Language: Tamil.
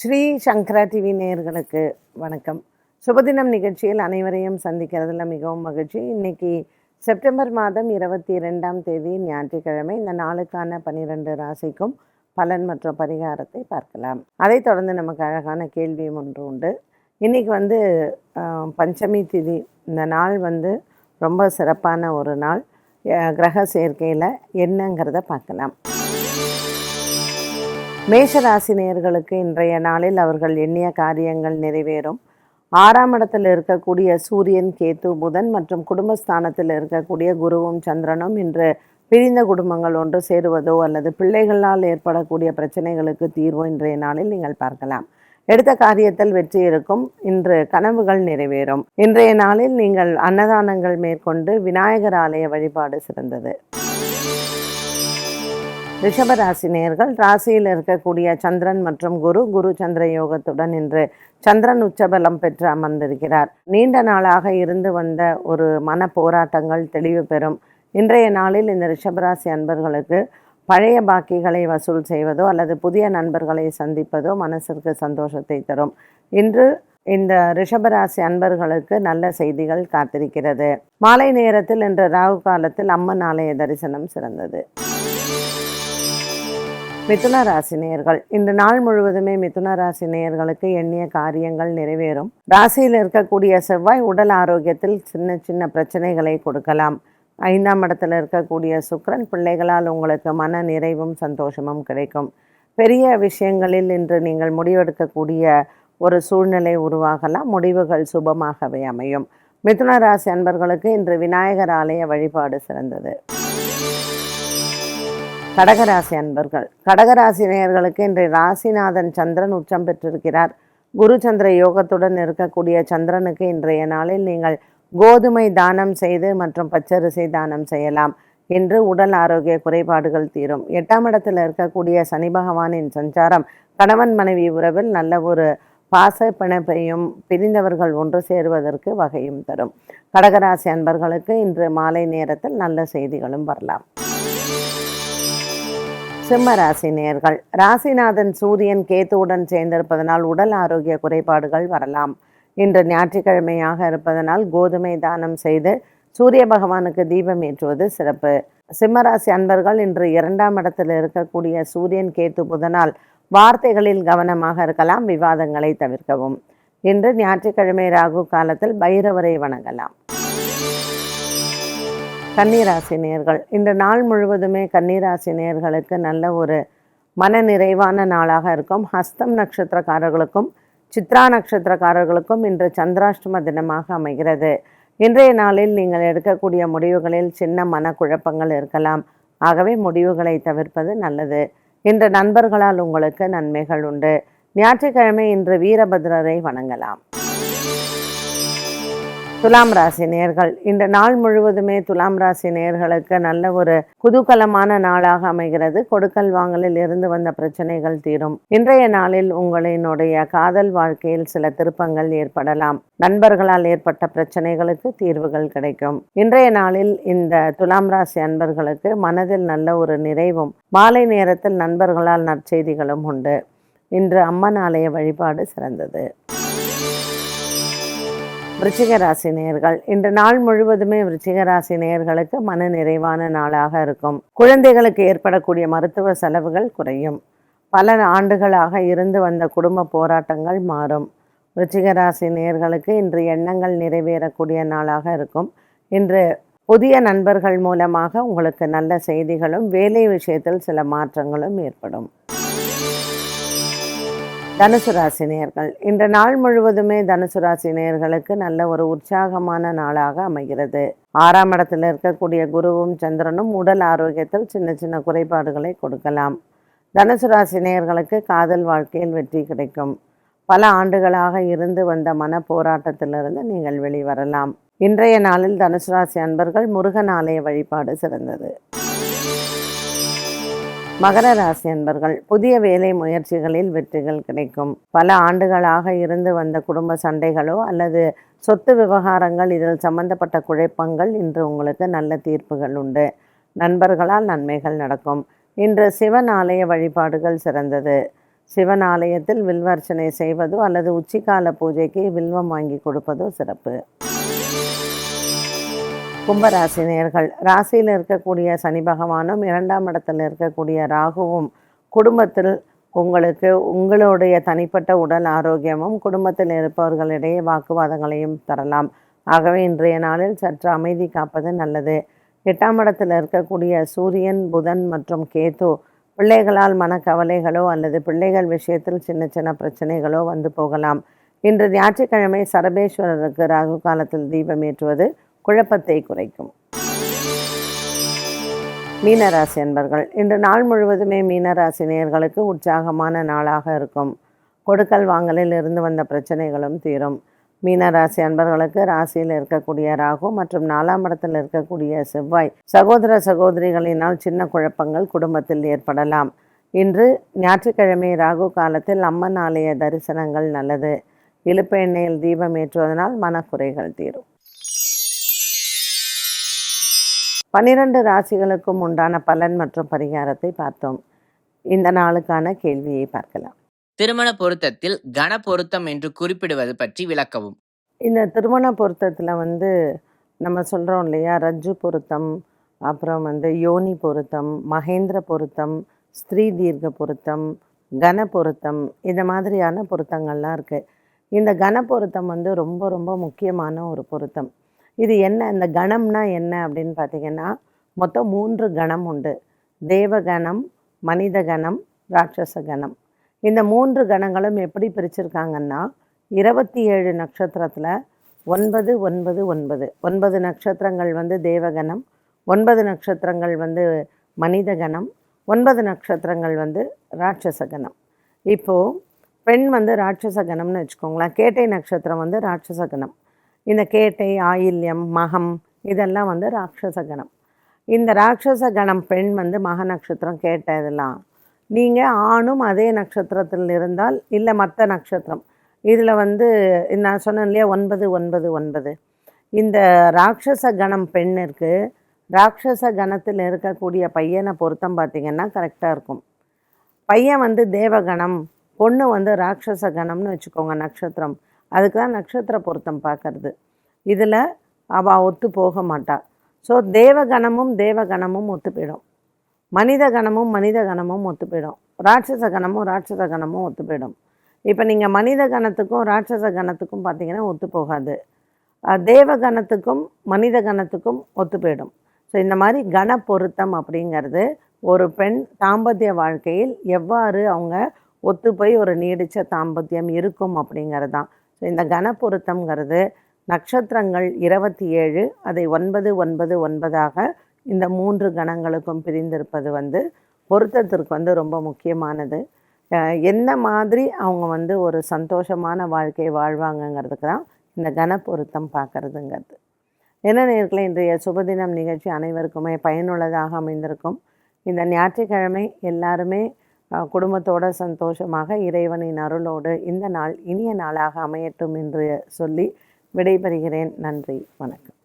ஸ்ரீ சங்கரா டிவி நேயர்களுக்கு வணக்கம். சுபதினம் நிகழ்ச்சியில் அனைவரையும் சந்திக்கிறதுல மிகவும் மகிழ்ச்சி. இன்னைக்கு செப்டம்பர் மாதம் இருபத்தி ரெண்டாம் தேதி ஞாயிற்றுக்கிழமை. இந்த நாளுக்கான பன்னிரெண்டு ராசிக்கும் பலன் மற்றும் பரிகாரத்தை பார்க்கலாம். அதைத் தொடர்ந்து நமக்கு அழகான கேள்வியும் ஒன்று உண்டு. இன்றைக்கி வந்து பஞ்சமி திதி. இந்த நாள் வந்து ரொம்ப சிறப்பான ஒரு நாள். கிரக சேர்க்கையில் என்னங்கிறத பார்க்கலாம். மேஷராசினியர்களுக்கு இன்றைய நாளில் அவர்கள் எண்ணிய காரியங்கள் நிறைவேறும். ஆறாம் இடத்தில் இருக்கக்கூடிய சூரியன் கேத்து புதன் மற்றும் குடும்பஸ்தானத்தில் இருக்கக்கூடிய குருவும் சந்திரனும் இன்று பிரிந்த குடும்பங்கள் ஒன்று சேருவதோ அல்லது பிள்ளைகளால் ஏற்படக்கூடிய பிரச்சனைகளுக்கு தீர்வோ இன்றைய நாளில் நீங்கள் பார்க்கலாம். எடுத்த காரியத்தில் வெற்றி இருக்கும். இன்று கனவுகள் நிறைவேறும். இன்றைய நாளில் நீங்கள் அன்னதானங்கள் மேற்கொண்டு விநாயகர் ஆலய வழிபாடு சிறந்தது. ரிஷபராசி நேர்கள் ராசியில் இருக்கக்கூடிய சந்திரன் மற்றும் குரு குரு சந்திர யோகத்துடன் இன்று சந்திரன் உச்சபலம் பெற்று அமர்ந்திருக்கிறார். நீண்ட நாளாக இருந்து வந்த ஒரு மன போராட்டங்கள் தெளிவு பெறும். இன்றைய நாளில் இந்த ரிஷபராசி அன்பர்களுக்கு பழைய பாக்கிகளை வசூல் செய்வதோ அல்லது புதிய நண்பர்களை சந்திப்பதோ மனசிற்கு சந்தோஷத்தை தரும். இன்று இந்த ரிஷபராசி அன்பர்களுக்கு நல்ல செய்திகள் காத்திருக்கிறது. மாலை நேரத்தில் இன்று ராகு காலத்தில் அம்மன் ஆலய தரிசனம் சிறந்தது. மிதுன ராசி நேயர்கள் இந்த நாள் முழுவதுமே மிதுன ராசி நேயர்களுக்கு எண்ணிய காரியங்கள் நிறைவேறும். ராசியில் இருக்கக்கூடிய செவ்வாய் உடல் ஆரோக்கியத்தில் சின்ன சின்ன பிரச்சனைகளை கொடுக்கலாம். ஐந்தாம் இடத்துல இருக்கக்கூடிய சுக்கரன் பிள்ளைகளால் உங்களுக்கு மன நிறைவும் சந்தோஷமும் கிடைக்கும். பெரிய விஷயங்களில் இன்று நீங்கள் முடிவெடுக்கக்கூடிய ஒரு சூழ்நிலை உருவாகலாம். முடிவுகள் சுபமாகவே அமையும். மிதுன ராசி அன்பர்களுக்கு இன்று விநாயகர் ஆலய வழிபாடு சிறந்தது. கடகராசி அன்பர்கள். கடகராசி நேயர்களுக்கு இன்றைய ராசிநாதன் சந்திரன் உச்சம் பெற்றிருக்கிறார். குரு சந்திர யோகத்துடன் இருக்கக்கூடிய சந்திரனுக்கு இன்றைய நாளில் நீங்கள் கோதுமை தானம் செய்து மற்றும் பச்சரிசி தானம் செய்யலாம் என்று உடல் ஆரோக்கிய குறைபாடுகள் தீரும். எட்டாம் இடத்தில் இருக்கக்கூடிய சனி பகவானின் சஞ்சாரம் கணவன் மனைவி உறவில் நல்ல ஒரு பாச பிணைப்பையும் பிரிந்தவர்கள் ஒன்று சேருவதற்கு வகையும் தரும். கடகராசி அன்பர்களுக்கு இன்று மாலை நேரத்தில் நல்ல செய்திகளும் வரலாம். சிம்ம ராசி நேர்கள். ராசிநாதன் சூரியன் கேத்துவுடன் சேர்ந்திருப்பதனால் உடல் ஆரோக்கிய குறைபாடுகள் வரலாம். இன்று ஞாயிற்றுக்கிழமையாக இருப்பதனால் கோதுமை தானம் செய்து சூரிய பகவானுக்கு தீபம் ஏற்றுவது சிறப்பு. சிம்மராசி அன்பர்கள் இன்று இரண்டாம் இடத்தில் இருக்கக்கூடிய சூரியன் கேத்து புதனால் வார்த்தைகளில் கவனமாக இருக்கலாம் விவாதங்களை தவிர்க்கவும். இன்று ஞாயிற்றுக்கிழமை ராகு காலத்தில் பைரவரை வணங்கலாம். கன்னிராசி நேர்கள் இந்த நாள் முழுவதுமே கன்னிராசி நேர்களுக்கு நல்ல ஒரு மன நிறைவான நாளாக இருக்கும். ஹஸ்தம் நட்சத்திரக்காரர்களுக்கும் சித்ரா நட்சத்திரக்காரர்களுக்கும் இன்று சந்திராஷ்டம தினமாக அமைகிறது. இன்றைய நாளில் நீங்கள் எடுக்கக்கூடிய முடிவுகளில் சின்ன மனக்குழப்பங்கள் இருக்கலாம். ஆகவே முடிவுகளை தவிர்ப்பது நல்லது. இன்று நண்பர்களால் உங்களுக்கு நன்மைகள் உண்டு. ஞாயிற்றுக்கிழமை இன்று வீரபத்ரரை வணங்கலாம். துலாம் ராசி நேர்கள். இந்த நாள் முழுவதுமே துலாம் ராசி நேர்களுக்கு நல்ல ஒரு குதூகலமான நாளாக அமைகிறது. கொடுக்கல் வாங்கலில் இருந்து வந்த பிரச்சனைகள் தீரும். இன்றைய நாளில் உங்களினுடைய காதல் வாழ்க்கையில் சில திருப்பங்கள் ஏற்படலாம். நண்பர்களால் ஏற்பட்ட பிரச்சனைகளுக்கு தீர்வுகள் கிடைக்கும். இன்றைய நாளில் இந்த துலாம் ராசி அன்பர்களுக்கு மனதில் நல்ல ஒரு நிறைவும் மாலை நேரத்தில் நண்பர்களால் நற்செய்திகளும் உண்டு. இன்று அம்மன் ஆலய வழிபாடு சிறந்தது. விருச்சிக ராசி நேயர்கள் இன்று நாள் முழுவதுமே விருச்சிக ராசி நேயர்களுக்கு மன நிறைவான நாளாக இருக்கும். குழந்தைகளுக்கு ஏற்படக்கூடிய மருத்துவ செலவுகள் குறையும். பல ஆண்டுகளாக இருந்து வந்த குடும்ப போராட்டங்கள் மாறும். விருச்சிக ராசி நேயர்களுக்கு இன்று எண்ணங்கள் நிறைவேறக்கூடிய நாளாக இருக்கும். இன்று புதிய நண்பர்கள் மூலமாக உங்களுக்கு நல்ல செய்திகளும் வேலை விஷயத்தில் சில மாற்றங்களும் ஏற்படும். தனுசு ராசி நேர்கள். இந்த நாள் முழுவதுமே தனுசு ராசி நேர்களுக்கு நல்ல ஒரு உற்சாகமான நாளாக அமைகிறது. ஆறாம் இடத்தில் இருக்கக்கூடிய குருவும் சந்திரனும் உடல் ஆரோக்கியத்தில் சின்ன சின்ன குறைபாடுகளை கொடுக்கலாம். தனுசு ராசி நேர்களுக்கு காதல் வாழ்க்கையில் வெற்றி கிடைக்கும். பல ஆண்டுகளாக இருந்து வந்த மன போராட்டத்திலிருந்து நீங்கள் வெளிவரலாம். இன்றைய நாளில் தனுசு ராசி அன்பர்கள் முருகன் ஆலய வழிபாடு சிறந்தது. மகர ராசி அன்பர்கள் புதிய வேலை முயற்சிகளில் வெற்றிகள் கிடைக்கும். பல ஆண்டுகளாக இருந்து வந்த குடும்ப சண்டைகளோ அல்லது சொத்து விவகாரங்கள் இதில் சம்பந்தப்பட்ட குழப்பங்கள் இன்று உங்களுக்கு நல்ல தீர்ப்புகள் உண்டு. நண்பர்களால் நன்மைகள் நடக்கும். இன்று சிவன் ஆலய வழிபாடுகள் சிறந்தது. சிவன் ஆலயத்தில் வில்வர்ச்சனை செய்வதோ அல்லது உச்சிக்கால பூஜைக்கு வில்வம் வாங்கி கொடுப்பதோ சிறப்பு. கும்பராசினியர்கள் ராசியில் இருக்கக்கூடிய சனி பகவானும் இரண்டாம் இடத்தில் இருக்கக்கூடிய ராகுவும் குடும்பத்தில் உங்களுக்கு உங்களுடைய தனிப்பட்ட உடல் ஆரோக்கியமும் குடும்பத்தில் இருப்பவர்களிடையே வாக்குவாதங்களையும் தரலாம். ஆகவே இன்றைய நாளில் சற்று அமைதி காப்பது நல்லது. எட்டாம் இடத்தில் இருக்கக்கூடிய சூரியன் புதன் மற்றும் கேது பிள்ளைகளால் மனக்கவலைகளோ அல்லது பிள்ளைகள் விஷயத்தில் சின்ன சின்ன பிரச்சனைகளோ வந்து போகலாம். இன்று ஞாயிற்றுக்கிழமை சரபேஸ்வரருக்கு ராகு காலத்தில் தீபம் ஏற்றுவது குழப்பத்தை குறைக்கும். மீனராசி அன்பர்கள் இன்று நாள் முழுவதுமே மீனராசி நேர்களுக்கு உற்சாகமான நாளாக இருக்கும். கொடுக்கல் வாங்கலில் இருந்து வந்த பிரச்சனைகளும் தீரும். மீனராசி அன்பர்களுக்கு ராசியில் இருக்கக்கூடிய ராகு மற்றும் நாலாம் இடத்தில் இருக்கக்கூடிய செவ்வாய் சகோதர சகோதரிகளினால் சின்ன குழப்பங்கள் குடும்பத்தில் ஏற்படலாம். இன்று ஞாயிற்றுக்கிழமை ராகு காலத்தில் அம்மன் ஆலய தரிசனங்கள் நல்லது. இழுப்பு எண்ணெயில் தீபம் ஏற்றுவதனால் மனக்குறைகள் தீரும். பனிரெண்டு ராசிகளுக்கும் உண்டான பலன் மற்றும் பரிகாரத்தை பார்த்தோம். இந்த நாளுக்கான கேள்வியை பார்க்கலாம். திருமண பொருத்தத்தில் கன பொருத்தம் என்று குறிப்பிடுவது பற்றி விளக்கவும். இந்த திருமண பொருத்தத்தில் வந்து நம்ம சொல்கிறோம் இல்லையா? ரஜ்ஜு பொருத்தம் அப்புறம் வந்து யோனி பொருத்தம் மகேந்திர பொருத்தம் ஸ்திரீ தீர்க்க பொருத்தம் கன பொருத்தம் இந்த மாதிரியான பொருத்தங்கள்லாம் இருக்குது இந்த கன பொருத்தம் வந்து ரொம்ப ரொம்ப முக்கியமான ஒரு பொருத்தம். இது என்ன? இந்த கணம்னா என்ன அப்படின்னு பார்த்தீங்கன்னா மொத்தம் மூன்று கணம் உண்டு. தேவகணம் மனித கணம் ராட்சச கணம். இந்த மூன்று கணங்களும் எப்படி பிரிச்சிருக்காங்கன்னா இருபத்தி ஏழு நட்சத்திரத்தில் ஒன்பது ஒன்பது ஒன்பது. ஒன்பது நட்சத்திரங்கள் வந்து தேவகணம் ஒன்பது நட்சத்திரங்கள் வந்து மனித கணம் ஒன்பது நட்சத்திரங்கள் வந்து ராட்சச கணம். இப்போது பெண் வந்து ராட்சச கணம்னு வச்சுக்கோங்களேன். கேட்டை நட்சத்திரம் வந்து ராட்சச கணம். இந்த கேட்டை ஆயில்யம் மகம் இதெல்லாம் வந்து ராட்சச கணம். இந்த ராட்சச கணம் பெண் வந்து மக நட்சத்திரம் கேட்ட இதெல்லாம் நீங்கள் ஆணும் அதே நட்சத்திரத்தில் இருந்தால் இல்லை மற்ற நட்சத்திரம். இதில் வந்து நான் சொன்னேன் இல்லையா ஒன்பது ஒன்பது ஒன்பது. இந்த ராட்சச கணம் பெண்ணிற்கு ராட்சச கணத்தில் இருக்கக்கூடிய பையனை பொருத்தம் பார்த்திங்கன்னா கரெக்டாக இருக்கும். பையன் வந்து தேவகணம் பொண்ணு வந்து ராட்சச கணம்னு வச்சுக்கோங்க நட்சத்திரம். அதுக்கு தான் நட்சத்திர பொருத்தம் பார்க்கறது. இதில் அவள் ஒத்து போக மாட்டாள் ஸோ தேவகணமும் தேவகணமும் ஒத்து போயிடும். மனித கணமும் மனித கணமும் ஒத்து போயிடும். ராட்சச கணமும் ராட்சச கணமும் ஒத்து போயிடும். இப்போ நீங்கள் மனித கணத்துக்கும் ராட்சச கணத்துக்கும் பார்த்தீங்கன்னா ஒத்து போகாது. தேவ கணத்துக்கும் மனித கணத்துக்கும் ஒத்து போயிடும். ஸோ இந்த மாதிரி கண பொருத்தம் அப்படிங்கிறது ஒரு பெண் தாம்பத்திய வாழ்க்கையில் எவ்வாறு அவங்க ஒத்து போய் ஒரு நீடித்த தாம்பத்தியம் இருக்கும் அப்படிங்கிறது தான் ஸோ இந்த கண பொருத்தம்ங்கிறது நட்சத்திரங்கள் இருபத்தி ஏழு அதை ஒன்பது ஒன்பது ஒன்பதாக இந்த மூன்று கணங்களுக்கும் பிரிந்திருப்பது வந்து பொருத்தத்திற்கு வந்து ரொம்ப முக்கியமானது. என்ன மாதிரி அவங்க வந்து ஒரு சந்தோஷமான வாழ்க்கையை வாழ்வாங்கங்கிறதுக்கு தான் இந்த கன பொருத்தம் என்ன நேர்களை இன்றைய சுபதினம் நிகழ்ச்சி அனைவருக்குமே பயனுள்ளதாக அமைந்திருக்கும். இந்த ஞாயிற்றுக்கிழமை எல்லாருமே குடும்பத்தோட சந்தோஷமாக இறைவனின் அருளோடு இந்த நாள் இனிய நாளாக அமையட்டும் என்று சொல்லி விடைபெறுகிறேன். நன்றி வணக்கம்.